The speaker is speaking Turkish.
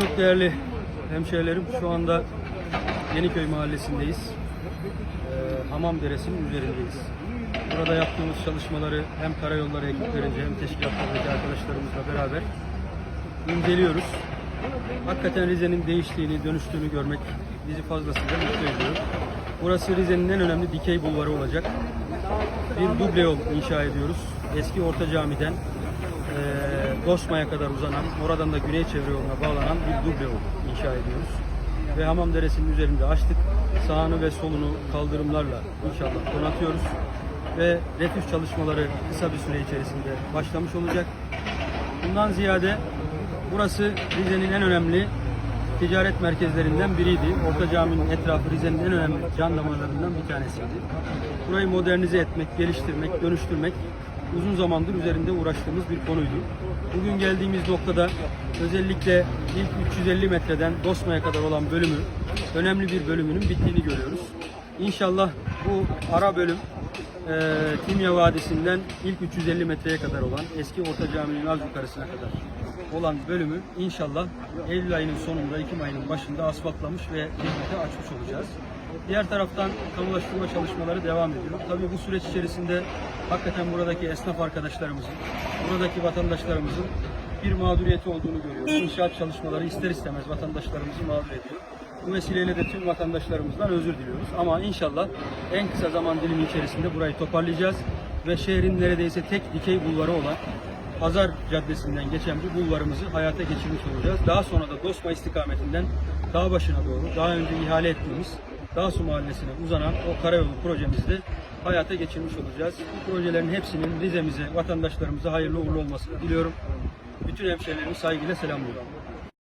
Çok değerli hemşehrilerim şu anda Yeniköy mahallesindeyiz. Ee, Hamam Deresi'nin üzerindeyiz. Burada yaptığımız çalışmaları hem karayolları ekiplerince hem teşkilatlardaki arkadaşlarımızla beraber inceliyoruz. Hakikaten Rize'nin değiştiğini, dönüştüğünü görmek bizi fazlasıyla mutlu ediyor. Burası Rize'nin en önemli dikey bulvarı olacak. Bir duble yol inşa ediyoruz. Eski Orta Cami'den eee Dostma'ya kadar uzanan, oradan da Güney Çevre yoluna bağlanan bir duble inşa ediyoruz. Ve Hamam Deresi'nin üzerinde açtık. Sağını ve solunu kaldırımlarla inşallah donatıyoruz. Ve refüj çalışmaları kısa bir süre içerisinde başlamış olacak. Bundan ziyade burası Rize'nin en önemli ticaret merkezlerinden biriydi. Orta Cami'nin etrafı Rize'nin en önemli can damarlarından bir tanesiydi. Burayı modernize etmek, geliştirmek, dönüştürmek uzun zamandır üzerinde uğraştığımız bir konuydu. Bugün geldiğimiz noktada özellikle ilk 350 metreden Dostma'ya kadar olan bölümü, önemli bir bölümünün bittiğini görüyoruz. İnşallah bu ara bölüm e, Timya Vadisi'nden ilk 350 metreye kadar olan eski Orta Cami'nin az yukarısına kadar olan bölümü inşallah Eylül ayının sonunda, Ekim ayının başında asfaltlamış ve hizmete açmış olacağız. Diğer taraftan kamulaştırma çalışmaları devam ediyor. Tabii bu süreç içerisinde hakikaten buradaki esnaf arkadaşlarımızın, buradaki vatandaşlarımızın bir mağduriyeti olduğunu görüyoruz. İnşaat çalışmaları ister istemez vatandaşlarımızı mağdur ediyor. Bu vesileyle de tüm vatandaşlarımızdan özür diliyoruz. Ama inşallah en kısa zaman dilimi içerisinde burayı toparlayacağız ve şehrin neredeyse tek dikey bulvarı olan Pazar Caddesi'nden geçen bu bulvarımızı hayata geçirmiş olacağız. Daha sonra da Dostma istikametinden dağ başına doğru daha önce ihale ettiğimiz Dağsu Mahallesi'ne uzanan o karayolu projemizi de hayata geçirmiş olacağız. Bu projelerin hepsinin Rize'mize, vatandaşlarımıza hayırlı uğurlu olmasını diliyorum. Bütün hemşehrilerimi saygıyla selamlıyorum.